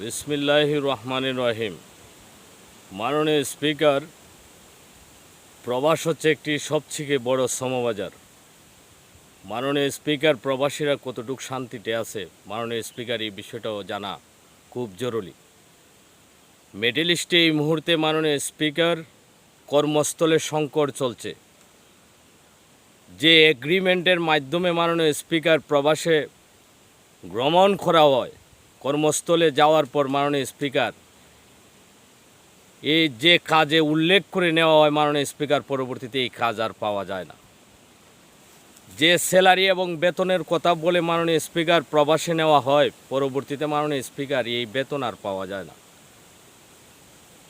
বিসমিল্লাহ রহমান রহিম। মাননীয় স্পিকার, প্রবাস হচ্ছে একটি সবথেকে বড় শ্রমবাজার মাননীয় স্পিকার, প্রবাসীরা কতটুকু শান্তিতে আছে? মাননীয় স্পিকার, এই বিষয়টাও জানা খুব জরুরি। মিডল ইস্টে এই মুহূর্তে মাননীয় স্পিকার, কর্মস্থলে সংকট চলছে। যে এগ্রিমেন্টের মাধ্যমে মাননীয় স্পিকার প্রবাসে ভ্রমণ করা হয় কর্মস্থলে যাওয়ার পর মাননীয় স্পিকার, এই যে কাজে উল্লেখ করে নেওয়া হয় মাননীয় স্পিকার, পরবর্তীতে এই কাজ আর পাওয়া যায় না। যে স্যালারি এবং বেতনের কথা বলে মাননীয় স্পিকার প্রবাসে নেওয়া হয়, পরবর্তীতে মাননীয় স্পিকার এই বেতন আর পাওয়া যায় না।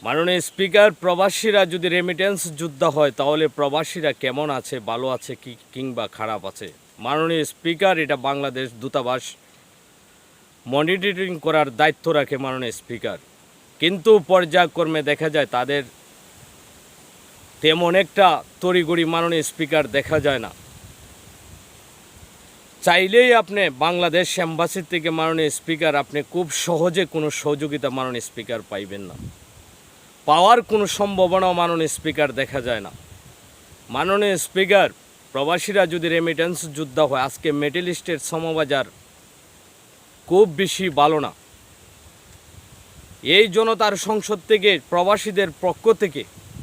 মাননীয় স্পিকার, প্রবাসীরা যদি রেমিটেন্স যুদ্ধ হয়, তাহলে প্রবাসীরা কেমন আছে, ভালো আছে কি কিংবা খারাপ আছে? মাননীয় স্পিকার, এটা বাংলাদেশ দূতাবাস মনিটরিং করার দায়িত্ব রাখে মাননীয় স্পিকার। কিন্তু পর্যায়ক্রমে দেখা যায় তাদের তেমন একটা তড়িগড়ি মাননীয় স্পিকার দেখা যায় না। চাইলেই আপনি বাংলাদেশ অ্যাম্বাসির থেকে মাননীয় স্পিকার, আপনি খুব সহজে কোনো সহযোগিতা মাননীয় স্পিকার পাইবেন না। পাওয়ার কোনো সম্ভাবনাও মাননীয় স্পিকার দেখা যায় না। মাননীয় স্পিকার, প্রবাসীরা যদি রেমিটেন্স যুদ্ধ হয়, আজকে মিডল ইস্টের সমবাজার খুব বেশি ভালো না। এই জনতার সংসদ থেকে প্রবাসীদের পক্ষ থেকে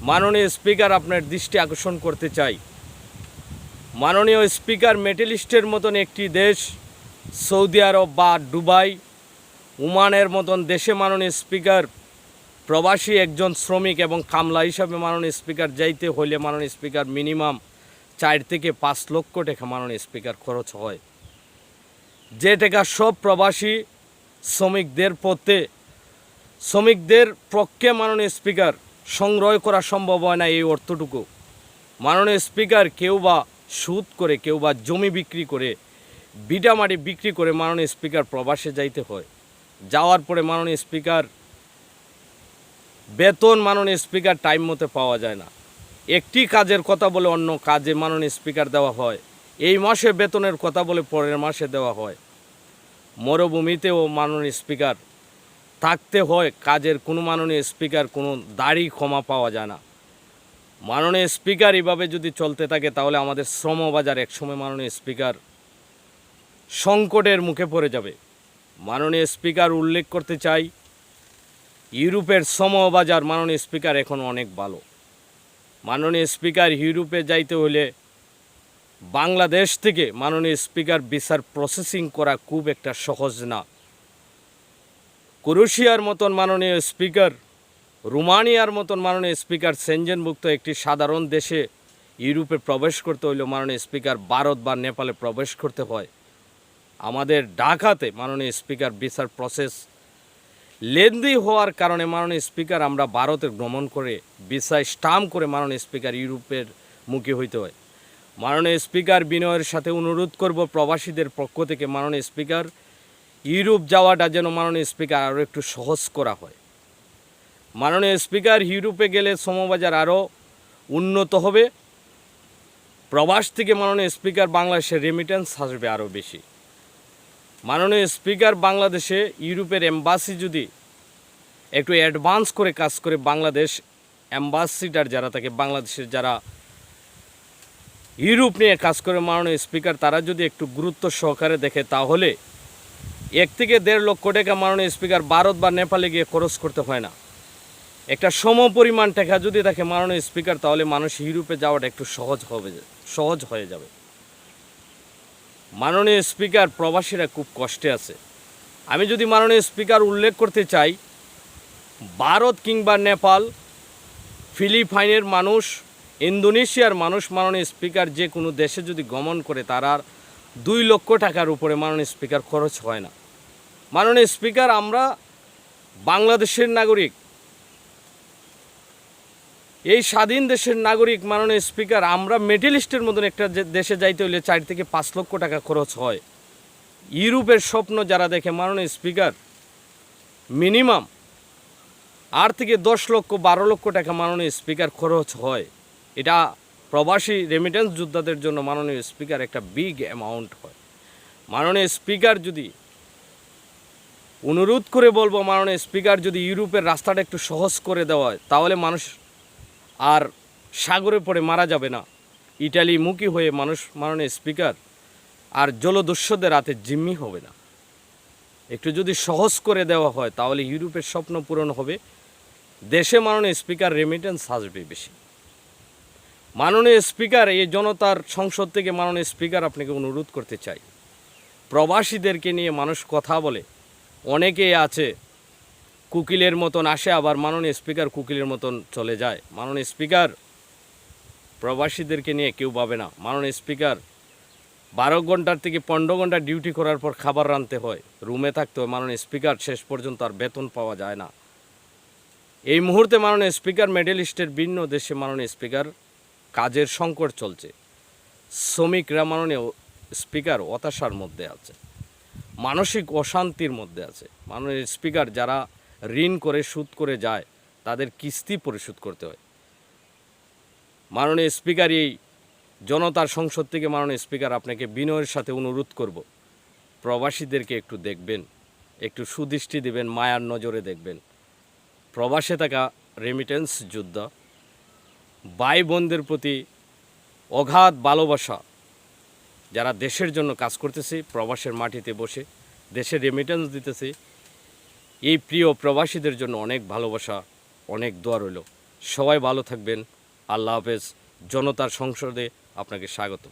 মাননীয় স্পিকার আপনার দৃষ্টি আকর্ষণ করতে চাই। মাননীয় স্পিকার মেটেলিস্টের মতন একটি দেশ, সৌদি আরব বা দুবাই ওমানের মতন দেশে মাননীয় স্পিকার, প্রবাসী একজন শ্রমিক এবং কামলা হিসাবে মাননীয় স্পিকার যাইতে হইলে মাননীয় স্পিকার মিনিমাম চার থেকে পাঁচ লক্ষ টাকা মাননীয় স্পিকার খরচ হয়। যে টাকা সব প্রবাসী শ্রমিকদের পথে, শ্রমিকদের পক্ষে মাননীয় স্পিকার সংগ্রহ করা সম্ভব হয় না এই অর্থটুকু। মাননীয় স্পিকার কেউ বা সুদ করে, কেউ বা জমি বিক্রি করে বিটামাটি বিক্রি করে মাননীয় স্পিকার প্রবাসে যাইতে হয়। যাওয়ার পরে মাননীয় স্পিকার, বেতন মাননীয় স্পিকার টাইম মতো পাওয়া যায় না। একটি কাজের কথা বলে অন্য কাজে মাননীয় স্পিকার দেওয়া হয়। এই মাসে বেতনের কথা বলে পরের মাসে দেওয়া হয়। মরুভূমিতেও মাননীয় স্পিকার, থাকতে হয় কাজের কোনো মাননীয় স্পিকার কোনো দাড়ি ক্ষমা পাওয়া যায় না। মাননীয় স্পিকার এভাবে যদি চলতে থাকে তাহলে আমাদের শ্রমবাজার একসময় মাননীয় স্পিকার সংকটের মুখে পড়ে যাবে। মাননীয় স্পিকার উল্লেখ করতে চাই, ইউরোপের শ্রমবাজার মাননীয় স্পিকার এখন অনেক ভালো। মাননীয় স্পিকার ইউরোপে যাইতে হলে বাংলাদেশ থেকে মাননীয় স্পিকার বিচার প্রসেসিং করা খুব একটা সহজ না। ক্রোশিয়ার মতন মাননীয় স্পিকার, রোমানিয়ার মতন মাননীয় স্পিকার সেনজেনভুক্ত একটি সাধারণ দেশে ইউরোপে প্রবেশ করতে হইলেও মাননীয় স্পিকার ভারত বা নেপালে প্রবেশ করতে হয়। আমাদের ঢাকাতে মাননীয় স্পিকার বিচার প্রসেস লেন্দি হওয়ার কারণে মাননীয় স্পিকার আমরা ভারতে ভ্রমণ করে, ভিসায় স্টাম্প করে মাননীয় স্পিকার ইউরোপের মুখী হইতে হয়। মাননীয় স্পিকার বিনয়ের সাথে অনুরোধ করব প্রবাসীদের পক্ষ থেকে মাননীয় স্পিকার, ইউরোপ যাওয়াটা যেন মাননীয় স্পিকার আরও একটু সহজ করা হয়। মাননীয় স্পিকার, ইউরোপে গেলে সমবাজার আরও উন্নত হবে। প্রবাস থেকে মাননীয় স্পিকার বাংলাদেশের রেমিটেন্স আসবে আরও বেশি। মাননীয় স্পিকার বাংলাদেশে, ইউরোপের এম্বাসি যদি একটু অ্যাডভান্স করে কাজ করে বাংলাদেশ অ্যাম্বাসিডার যারা থাকে, বাংলাদেশের যারা ইউরোপ নিয়ে কাজ করে মাননীয় স্পিকার, তারা যদি একটু গুরুত্ব সহকারে দেখে তাহলে এক থেকে দেড় লক্ষ টাকা মাননীয় স্পিকার ভারত বা নেপালে গিয়ে খরচ করতে হয় না। একটা সম পরিমাণ টাকা যদি থাকে মাননীয় স্পিকার, তাহলে মানুষ ইউরোপে যাওয়াটা একটু সহজ হবে, সহজ হয়ে যাবে। মাননীয় স্পিকার, প্রবাসীরা খুব কষ্টে আছে। আমি যদি মাননীয় স্পিকার উল্লেখ করতে চাই, ভারত কিংবা নেপাল, ফিলিপাইনের মানুষ ইন্দোনেশিয়ার মানুষ মাননীয় স্পিকার যে কোনো দেশে যদি গমন করে, তার আর দুই লক্ষ টাকার উপরে মাননীয় স্পিকার খরচ হয় না। মাননীয় স্পিকার, আমরা বাংলাদেশের নাগরিক, এই স্বাধীন দেশের নাগরিক মাননীয় স্পিকার, আমরা মিডল ইস্টের মতন একটা দেশে যাইতে হলে চার থেকে পাঁচ লক্ষ টাকা খরচ হয়। ইউরোপের স্বপ্ন যারা দেখে মাননীয় স্পিকার, মিনিমাম আট থেকে দশ লক্ষ বারো লক্ষ টাকা মাননীয় স্পিকার খরচ হয়। এটা প্রবাসী রেমিটেন্স যোদ্ধাদের জন্য মাননীয় স্পিকার একটা বিগ অ্যামাউন্ট হয়। মাননীয় স্পিকার যদি অনুরোধ করে বলব, মাননীয় স্পিকার যদি ইউরোপের রাস্তাটা একটু সহজ করে দেওয়া হয়, তাহলে মানুষ আর সাগরে পড়ে মারা যাবে না। ইটালি মুখী হয়ে মানুষ, মাননীয় স্পিকার আর জলদস্যদের রাতে জিম্মি হবে না। একটু যদি সহজ করে দেওয়া হয়, তাহলে ইউরোপের স্বপ্ন পূরণ হবে। দেশে মাননীয় স্পিকার রেমিটেন্স আসবে বেশি। মাননীয় স্পিকার, এই জনতার সংসদ থেকে মাননীয় স্পিকার আপনাকে অনুরোধ করতে চাই। প্রবাসীদেরকে নিয়ে মানুষ কথা বলে। অনেকেই আছে, কুকিলের মতন আসে, আবার মাননীয় স্পিকার কুকিলের মতন চলে যায়। মাননীয় স্পিকার, প্রবাসীদেরকে নিয়ে কেউ পাবে না। মাননীয় স্পিকার, বারো ঘণ্টার থেকে পনেরো ঘণ্টা ডিউটি করার পর খাবার রাঁধতে হয়, রুমে থাকতে হয়। মাননীয় স্পিকার, শেষ পর্যন্ত আর বেতন পাওয়া যায় না। এই মুহূর্তে মাননীয় স্পিকার মেডেলিস্টের ভিন্ন দেশে মাননীয় স্পিকার কাজের সংকট চলছে। শ্রমিকরা মাননীয় স্পিকার হতাশার মধ্যে আছে। মানসিক অশান্তির মধ্যে আছে। মাননীয় স্পিকার যারা ঋণ করে, সুদ করে যায়, তাদের কিস্তি পরিশোধ করতে হয়। মাননীয় স্পিকার, এই জনতার সংসদ থেকে মাননীয় স্পিকার আপনাকে বিনয়ের সাথে অনুরোধ করব। প্রবাসীদেরকে একটু দেখবেন, একটু সুদৃষ্টি দিবেন, মায়ার নজরে দেখবেন। প্রবাসে থাকা রেমিটেন্স যোদ্ধা ভাই বোনদের প্রতি অগাধ ভালোবাসা। যারা দেশের জন্য কাজ করতেছে, প্রবাসের মাটিতে বসে, দেশের রেমিটেন্স দিতেছে, এই প্রিয় প্রবাসীদের জন্য অনেক ভালোবাসা, অনেক দোয়া রইল। সবাই ভালো থাকবেন। আল্লাহ হাফেজ। জনতার সংসদে আপনাকে স্বাগত